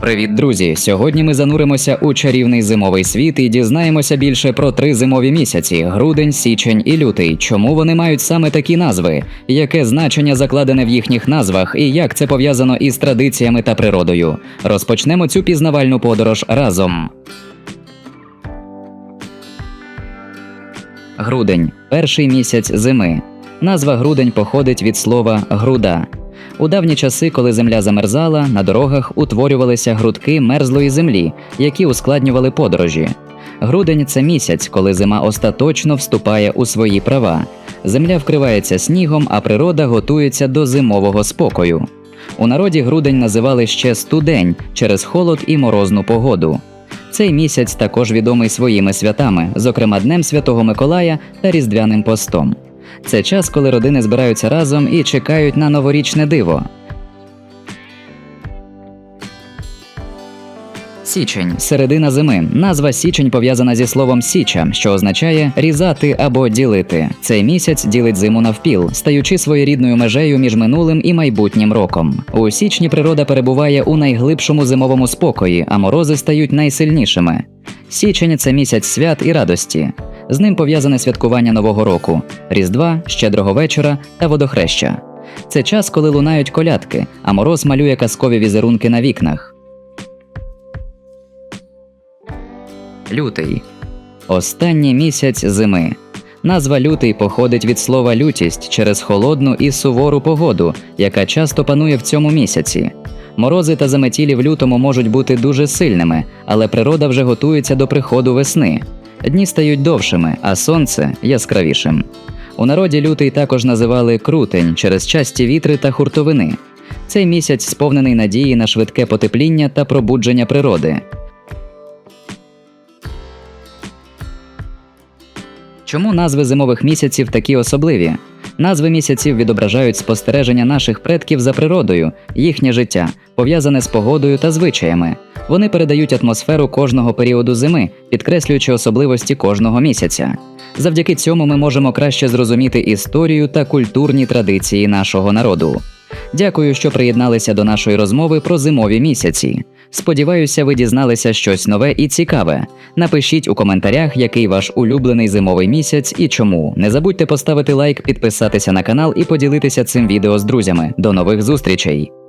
Привіт, друзі! Сьогодні ми зануримося у чарівний зимовий світ і дізнаємося більше про три зимові місяці: грудень, січень і лютий. Чому вони мають саме такі назви? Яке значення закладене в їхніх назвах, і як це пов'язано із традиціями та природою? Розпочнемо цю пізнавальну подорож разом. Грудень перший місяць зими. Назва грудень походить від слова груда. У давні часи, коли земля замерзала, на дорогах утворювалися грудки мерзлої землі, які ускладнювали подорожі. Грудень це місяць, коли зима остаточно вступає у свої права. Земля вкривається снігом, а природа готується до зимового спокою. У народі грудень називали ще студень через холод і морозну погоду. Цей місяць також відомий своїми святами, зокрема Днем Святого Миколая та Різдвяним постом. Це час, коли родини збираються разом і чекають на новорічне диво. Січень середина зими. Назва січень пов'язана зі словом січа, що означає різати або ділити. Цей місяць ділить зиму навпіл, стаючи своєрідною межею між минулим і майбутнім роком. У січні природа перебуває у найглибшому зимовому спокої, а морози стають найсильнішими. Січень це місяць свят і радості. З ним пов'язане святкування Нового року, Різдва, Щедрого вечора та водохреща. Це час, коли лунають колядки, а мороз малює казкові візерунки на вікнах. Лютий останній місяць зими. Назва лютий походить від слова лютість через холодну і сувору погоду, яка часто панує в цьому місяці. Морози та заметілі в лютому можуть бути дуже сильними, але природа вже готується до приходу весни. Дні стають довшими, а сонце яскравішим. У народі лютий також називали крутень через часті вітри та хуртовини. Цей місяць сповнений надії на швидке потепління та пробудження природи. Чому назви зимових місяців такі особливі? Назви місяців відображають спостереження наших предків за природою, їхнє життя, пов'язане з погодою та звичаями. Вони передають атмосферу кожного періоду зими, підкреслюючи особливості кожного місяця. Завдяки цьому ми можемо краще зрозуміти історію та культурні традиції нашого народу. Дякую, що приєдналися до нашої розмови про зимові місяці. Сподіваюся, ви дізналися щось нове і цікаве. Напишіть у коментарях, який ваш улюблений зимовий місяць і чому. Не забудьте поставити лайк, підписатися на канал і поділитися цим відео з друзями. До нових зустрічей!